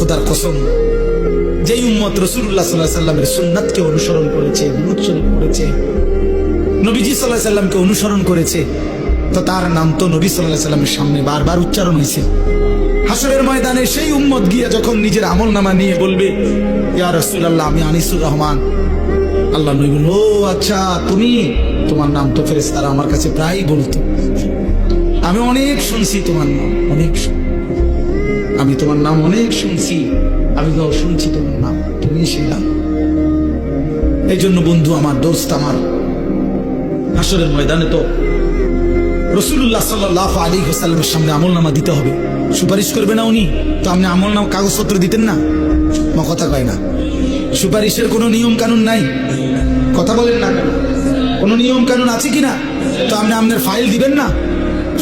খোদার কসম, যেই উম্মত রসুল্লাহ সাল্লাহ সাল্লামের সুন্নাতকে অনুসরণ করেছে শরীফ পড়েছে নবীজি সাল্লাহ সাল্লামকে অনুসরণ করেছে, তো তার নাম তো নবী সাল্লাহ সাল্লামের সামনে বারবার উচ্চারণ হয়েছে। হাসরের ময়দানে সেই উম্মত গিয়ে যখন নিজের আমল নামা নিয়ে বলবে, ইয়া রসুল আল্লাহ আমি আনিসুর রহমান। আল্লাহ নবী বলল, ও আচ্ছা তুমি? তোমার নাম তো ফেরেস তারা আমার কাছে প্রায়ই বলতো। আমি অনেক শুনছি তোমার নাম, অনেক শুন- আমি তোমার নাম অনেক শুনছি। আমি তো শুনছি তোমার নাম। তুমি নাম। এই জন্য বন্ধু, আমার দোস্ত আমার হাসরের ময়দানে তো রসুল্লাহ সাল্লাহ আলী হোসাল্লামের সামনে আমল নামা দিতে হবে। সুপারিশ করবে না উনি? তো আপনি আমল নাম কাগজপত্র দিতেন না? মা কথা কয় না। সুপারিশের কোনো নিয়ম কানুন নাই? কথা বলেন না কোনো? নিয়ম কানুন আছে কি না তো আপনি আপনার ফাইল দিবেন না?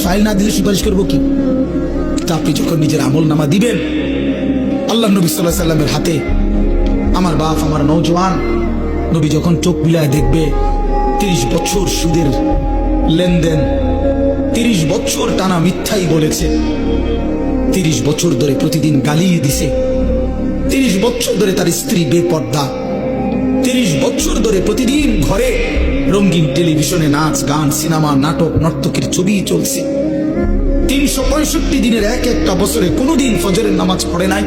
ফাইল না দিলে সুপারিশ করব কি? তা আপনি যখন নিজের আমল নামা দিবেন, আল্লাহ নবী সাল্লাহ সাল্লামের হাতে আমার বাপ, আমার নৌজওয়ান নবী যখন চোখ মিলায় দেখবে, তিরিশ বছর সুদের লেনদেন, তিরিশ বছর টানা মিথ্যাই বলেছে, তিরিশ বছর ধরে প্রতিদিন গালিয়ে দিছে, তিরিশ বছর ধরে তার স্ত্রী বেপর্দা, তিরিশ বছর ধরে প্রতিদিন ঘরে রঙিন টেলিভিশনে নাচ, গান, সিনেমা, নাটক, নর্তকের ছবি চলছে। তিনশো পঁয়ষট্টি দিনের এক একটা বছরে কোনোদিন ফজরের নামাজ পড়ে নাই।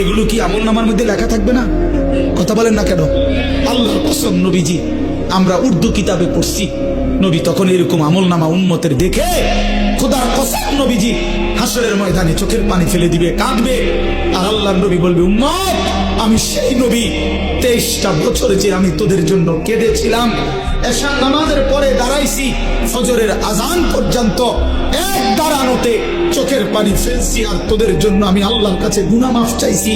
এগুলো কি আমল নামার মধ্যে লেখা থাকবে না? কথা বলেন না কেন? আল্লাহ কসম নবীজি, আমরা উর্দু কিতাবে পড়ছি। নবী তখন এরকম আমল নামা উন্মতের দেখে খোদার কসম নবীজি, হাসরের ময়দানে চোখের পানি ফেলে দিবে, কাঁদবে। আর আল্লাহ নবী বলবে, উম্মত আমি সেই নবী। তেইশটা বছর যে আমি তোদের জন্য কেঁদেছিলাম, এশার নামাজের পরে দাঁড়াইছি, ফজরের আজান পর্যন্ত এক দাঁড়ানোতে চোখের পানি ফেলছি আর তোদের জন্য আমি আল্লাহর কাছে গুনা মাফ চাইছি।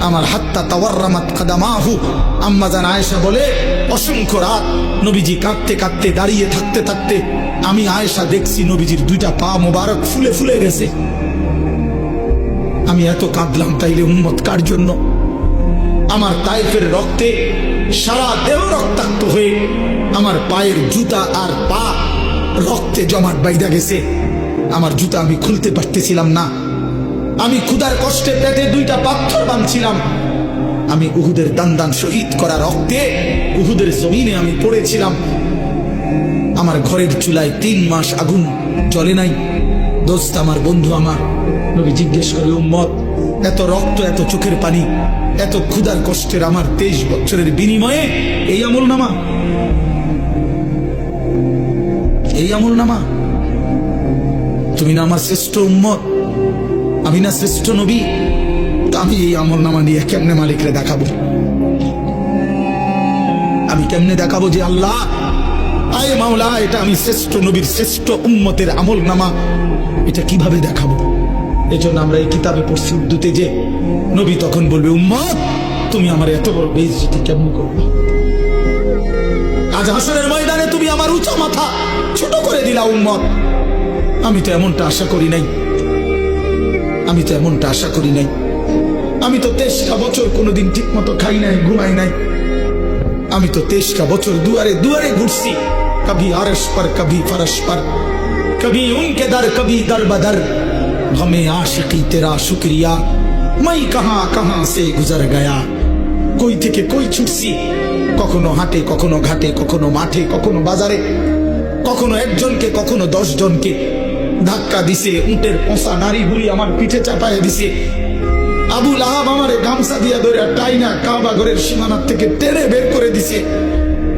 আমার হাত্তা তাওয়ার্রামাত কাদামাহু। আম্মা জান আয়েশা বলে, অসংখ্য রাত নবীজি কাঁদতে কাঁদতে দাঁড়িয়ে থাকতে থাকতে আমি আয়েশা দেখছি নবীজির দুইটা পা মোবারক ফুলে ফুলে গেছে। আমি এত কাঁদলাম তাইলে উম্মত কার জন্য? আমার তাইফের রক্তে সারা দেহ রক্তাক্ত হয়ে আমার পায়ের জুতা আর পা রক্তে জমাট বাইদা গেছে। আমার জুতা আমি খুলতে পারতেছিলাম না। আমি ক্ষুধার কষ্টে পেটে দুইটা পাথর বাঁধছিলাম। আমি উহুদের দান দান শহীদ করা রক্তে উহুদের জমিনে আমি পড়েছিলাম। আমার ঘরের চুলায় তিন মাস আগুন জ্বলে নাই। দোস্ত আমার বন্ধু আমার। নবী জিজ্ঞেস করে, উম্মত, এত রক্ত, এত চোখের পানি, এত ক্ষুধার কষ্টের আমার তেইশ বছরের বিনিময়ে এই আমল নামা? এই আমল নামা? তুমি না আমার শ্রেষ্ঠ উম্মত? আমি না শ্রেষ্ঠ নবী? আমি এই আমল নামা নিয়ে কেমনে মালিকরে দেখাবো? আমি কেমনে দেখাবো যে আল্লাহ, আয় মাওলা, এটা আমি শ্রেষ্ঠ নবীর শ্রেষ্ঠ উম্মতের আমল নামা। এটা কীভাবে দেখাবো? এজন্য আমরা এই কিতাবে পড়ছি উর্দুতে যে, নবী তখন বলবে, উম্মত, তুমি আমার এত বড় বেজটি কেমন করবে? আজ হাসনের ময়দানে তুমি আমার উঁচা মাথা ছোট করে দিলা, উম্মত। আমি তো এমনটা আশা করি নাই। আমি তো এমনটা আশা করি নাই। আমি তো তেইশটা বছর কোনোদিন ঠিক মতো খাই নাই, ঘুমাই নাই। আমি তো তেইশটা বছর দুয়ারে দুয়ারে ঘুরছি কবি আরস পর কবি ফরস পর। কবি উনকে দর কবি দর বদর গমে আশিকি তেরা শুক্রিয়া মই কহা কহা সে গুজর گزر কই থেকে কই ছুটছি কখনো হাটে কখনো ঘাটে কখনো মাঠে কখনো বাজারে কখনো একজনকে, কখনো দশ জনকে ধাক্কা দিছে, উটের পোঁচা নারী গুলি আমার পিঠে চাপায় দিছে। আবু আহাব আমারে গামছা দিয়া ধরে টাইনা কাবা ঘরের সীমানার থেকে টেনে বের করে দিছে।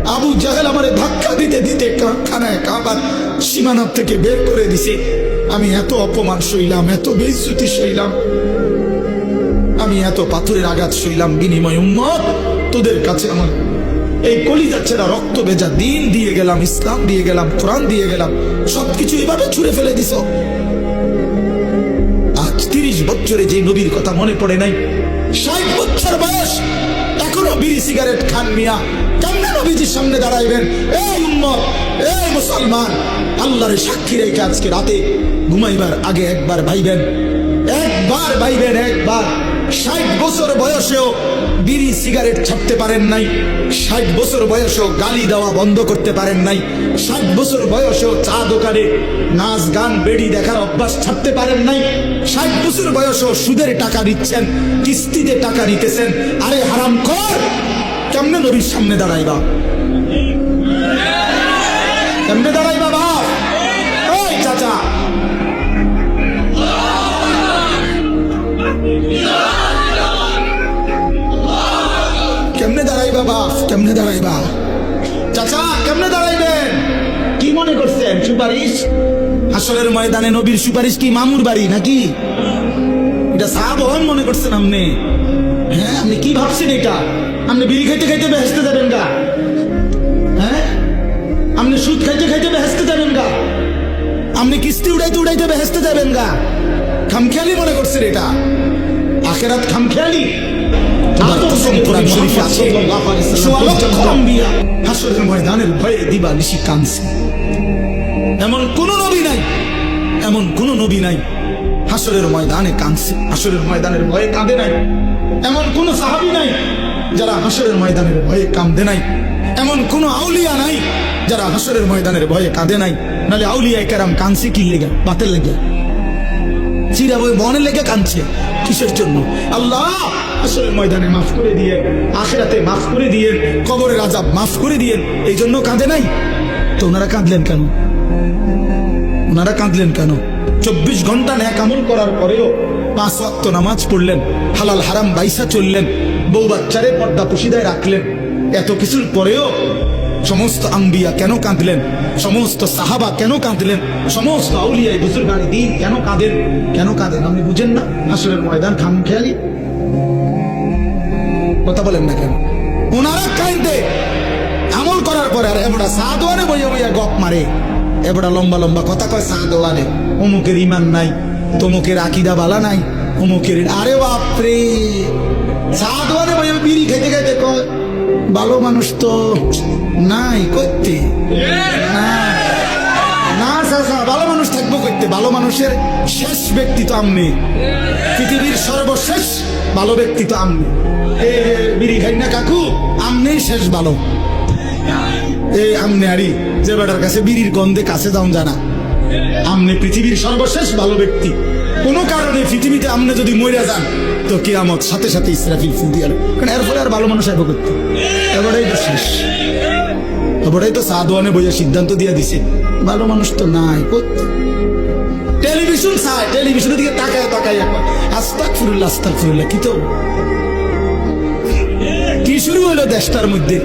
আবু জাহেল আমারে ধাক্কা দিতে দিতে কারখানায় কাবার সীমানার থেকে বের করে দিছে। আমি এত অপমান সইলাম, এত বেইজ্জতি সইলাম। আমি এত পাথরের আঘাত সইলাম, বিনিময় উম্মত। তোদের কাছে আমার এই কলিজা ছেড়া রক্ত ভেজা দিন দিয়ে গেলাম, ইসলাম দিয়ে গেলাম, কোরআন দিয়ে গেলাম। সবকিছু এভাবে ছুড়ে ফেলে দিস আজ তিরিশ বছরে যে নবীর কথা মনে পড়ে নাই বিড়ি সিগারেট খান মিয়া। কেমনে নবীজির সামনে দাঁড়াইবেন? এই উম্মত, এই মুসলমান, আল্লাহর সাক্ষী রেখে আজকে রাতে ঘুমাইবার আগে একবার ভাইবেন। একবার একবার ভাইবেন, একবার। ষাট বছর বয়সেও বিড়ি সিগারেট ছাড়তে পারেন নাই। ষাট বছর বয়সেও গালি দেওয়া বন্ধ করতে পারেন নাই। ষাট বছর বয়সেও চা দোকানে নাচ, গান, বেড়ি দেখার অভ্যাস ছাড়তে পারেন নাই। ষাট বছর বয়সেও সুদের টাকা দিচ্ছেন, কিস্তিতে টাকা নিতেছেন আরে হারাম কর কেমনে নবীর সামনে দাঁড়াইবা? কেমনে দাঁড়াইবা? চাচা কেমনে দাঁড়াইবেন? কি মনে করছেন সুপারিশ? হাসরের ময়দানে নবীর সুপারিশ কি মামুর বাড়ি নাকি? এটা সাহাবহন মনে করছেন আপনি। হ্যাঁ আপনি কি ভাবছেন এটা? আপনি বিড়ি খাইতে খাইতে বেহেস্তে যাবেন গা। হ্যাঁ? আপনি সুদ খাইতে খাইতে বেহেস্তে যাবেন গা। আপনি কিস্তি উড়াইতে উড়াইতে বেহেস্তে যাবেন গা। খামখেয়ালি মনে করছেন এটা। আখেরাত খামখেয়ালি। ময়দানের ভয়ে দিবা নিশি কানছে এমন কোন নবী নাই এমন কোন নবী নাই হাসরের ময়দানে কাঁদছে হাসরের ময়দানের ভয়ে কাঁদে নাই। এমন কোন সাহাবী নাই যারা হাসরের ময়দানের ভয়ে কাঁদে নাই। এমন কোন আউলিয়া নাই যারা হাসরের ময়দানের ভয়ে কাঁদে নাই। নালে আউলিয়া কেরাম কাঁদছে কি লেগে? বাতের লেগে। চিরা বই বনের লেগে কাঁদছে। কিসের জন্য? আল্লাহ! আসলে ময়দানে মাফ করে দিয়ে, আখেরাতে মাফ করে দিয়ে, কবরের আজাব মাফ করে দিয়ে, এই জন্য কাঁদে নাই? তো ওনারা কাঁদলেন কেন? ওনারা কাঁদলেন কেন? চব্বিশ ঘণ্টা ন্যাক আমল করার পরেও পাঁচ ওয়াক্ত নামাজ পড়লেন, হালাল হারাম বাইসা চললেন, বউ বাচ্চারে পর্দা পুশিদায় রাখলেন। এত কিছুর পরেও সমস্ত আম্বিয়া কেন কাঁদলেন? সমস্ত সাহাবা কেন কাঁদলেন? সমস্ত আউলিয়ায় বুজুর্গানি দিন কেন কাঁদেন? কেন কাঁদেন? আপনি বুঝেন না? আসলের ময়দান খাম খেয়ালি কথা বলেন না কেন? ওনারা কাঁদে। আমল করার পরে আর এবড়া সাদওয়ানে বইয়া বইয়া গপ মারে। এবড়া লম্বা লম্বা কথা কয় সাদওয়ানে। অমুকের ইমান নাই, তমুকের আকিদা বালা নাই, অমুকের আরে বাপরে। সাদওয়ানে বইয়া বিড়ি খেতে খেতে কয়, ভালো মানুষ তো। নাই করতে না না চাচা ভালো মানুষ থাকব করতে ভালো মানুষের শেষ ব্যক্তি তো আমনি। পৃথিবীর সর্বশেষ ভালো ব্যক্তি তো আমনি। এ বিড়ি খাই না কাকু আমনি শেষ ভালো। এই আমনে আরি যে বেটার কাছে বিড়ির গন্ধে কাছে যাও জানা। আমনে পৃথিবীর সর্বশেষ ভালো ব্যক্তি। কোনো কারণে পৃথিবীতে আমনে যদি মরে যান তো কে কেয়ামত সাথে সাথে ইসরাফিল ফুল দিয়ে কারণ এরপরে আর ভালো মানুষ আইব করতে এবারেই তো শেষ। এবারেই তো সাদওয়ানে বইয়া সিদ্ধান্ত দিয়ে দিছে। ভালো মানুষ তো নাই টেলিভিশন চায় টেলিভিশনের দিকে তাকায় তাকায় আস্তাক ফুরুল্লাহ আস্তাক ফুরুল্লাহ কি তো? কি শুরু হলো দেশটার মধ্যে?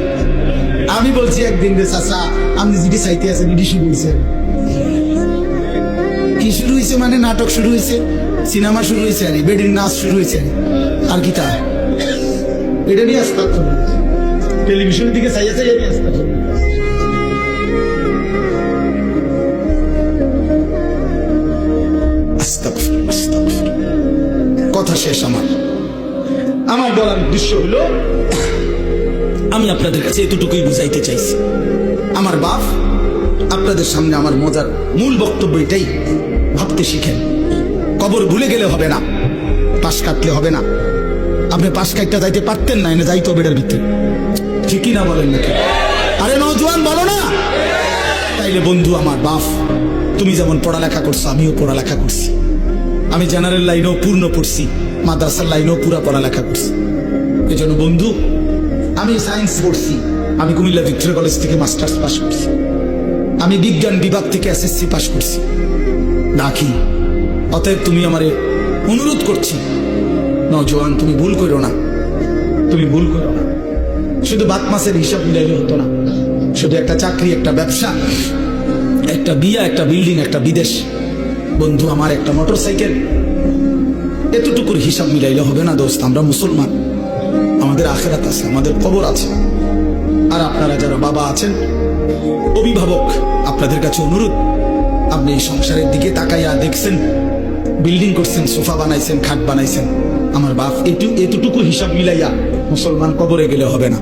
আমি বলছি একদিন রে চাচা, আপনি যেটি চাইতে আছেন, এটি শুরু হয়েছে কি শুরু হয়েছে মানে? নাটক শুরু হয়েছে, সিনেমা শুরু হয়েছে, আরে বেডির নাচ শুরু হয়েছে, আরে। কি তা এটা নিয়ে আসতে টেলিভিশনের দিকে চাইয়া চাইয়া নিয়ে আসতে আমি আপনাদের কাছে এতটুকুই বুঝাইতে চাইছি। আমার বাপ আপনাদের সামনে আমার মজার মূল বক্তব্য এটাই, ভাবতে শিখেন। কবর ভুলে গেলে হবে না, পাশ কাটলে হবে না। আপনি পাশ কাটতে যাইতে পারতেন না, এনে যাইতো বেড়ার ভিতরে। ঠিকই না বলেন নাকি? আরে নজওয়ান বলো না। তাইলে বন্ধু, আমার বাপ, তুমি যেমন পড়ালেখা করছ, আমিও পড়ালেখা করছি। আমি জেনারেল লাইনেও পূর্ণ পড়ছি, মাদ্রাসার লাইনেও পুরা পড়ালেখা করছি। এই জন্য বন্ধু আমি সায়েন্স পড়ছি। আমি কুমিল্লা ভিক্টোরিয়া কলেজ থেকে মাস্টার্স পাস করছি। আমি বিজ্ঞান বিভাগ থেকে এসএসসি পাস করছি। নাকি? অতএব তুমি আমারে অনুরোধ করছি। নজওয়ান তুমি ভুল করো না। তুমি ভুল করো না। শুধু বাত মাসের হিসাব মিলাইলে হতো না। শুধু একটা চাকরি, একটা ব্যবসা, একটা বিয়া, একটা বিল্ডিং, একটা বিদেশ। বন্ধু, আমার একটা মোটর সাইকেল এতটুকুর হিসাব মিলাইলে হবে না দোস্ত, আমরা মুসলমান। আমাদের আখেরাত আছে, আমাদের কবর আছে। আর আপনারা যারা বাবা আছেন, অভিভাবক, আপনাদের কাছে অনুরোধ, আপনি এই সংসারের দিকে তাকাইয়া দেখছেন, বিল্ডিং করছেন, সোফা বানাইছেন, খাট বানাইছেন, আমার বাপ এটু, এতটুকু হিসাব মিলাইয়া মুসলমান কবরে গেলে হবে না।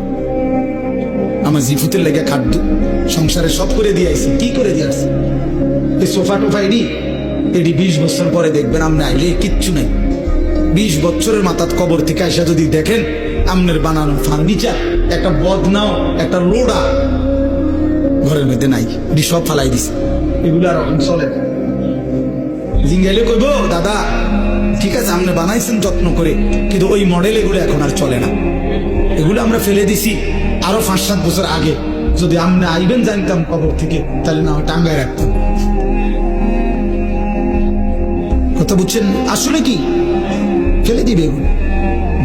আমার জিফুতের লেগে খাট সংসারে সব করে দিয়ে আইছি, কি করে দিয়ে আসছি এই সোফা টোফা এডি এডি বিশ বছর পরে দেখবেন আপনি আইলে কিচ্ছু নাই। বিশ বছরের মাথাত কবর থেকে আইসা যদি দেখেন আমনের বানানো ফার্নিচার, একটা বদনাও একটা লোডা। ঘরের মধ্যে নাই, এটি সব ফালাই দিছে। এগুলো আর চলে না। জিঙ্গাইলে কইব, দাদা, ঠিক আছে আপনি বানাইছেন যত্ন করে, কিন্তু ওই মডেল এগুলো এখন আর চলে না। এগুলো আমরা ফেলে দিছি আরও পাঁচ সাত বছর আগে। যদি আপনি আইবেন জানতাম কবর থেকে, তাহলে না টাঙ্গায় রাখতাম। কথা বুঝছেন? আসলে কি? ফেলে দিবে এগুলো।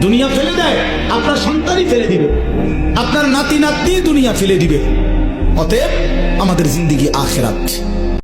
দুনিয়া ফেলে দেয়, আপনার সন্তানই ফেলে দিবে। আপনার নাতি নাতনি দুনিয়া ফেলে দিবে। অতএব আমাদের জিন্দিগি আখেরাত।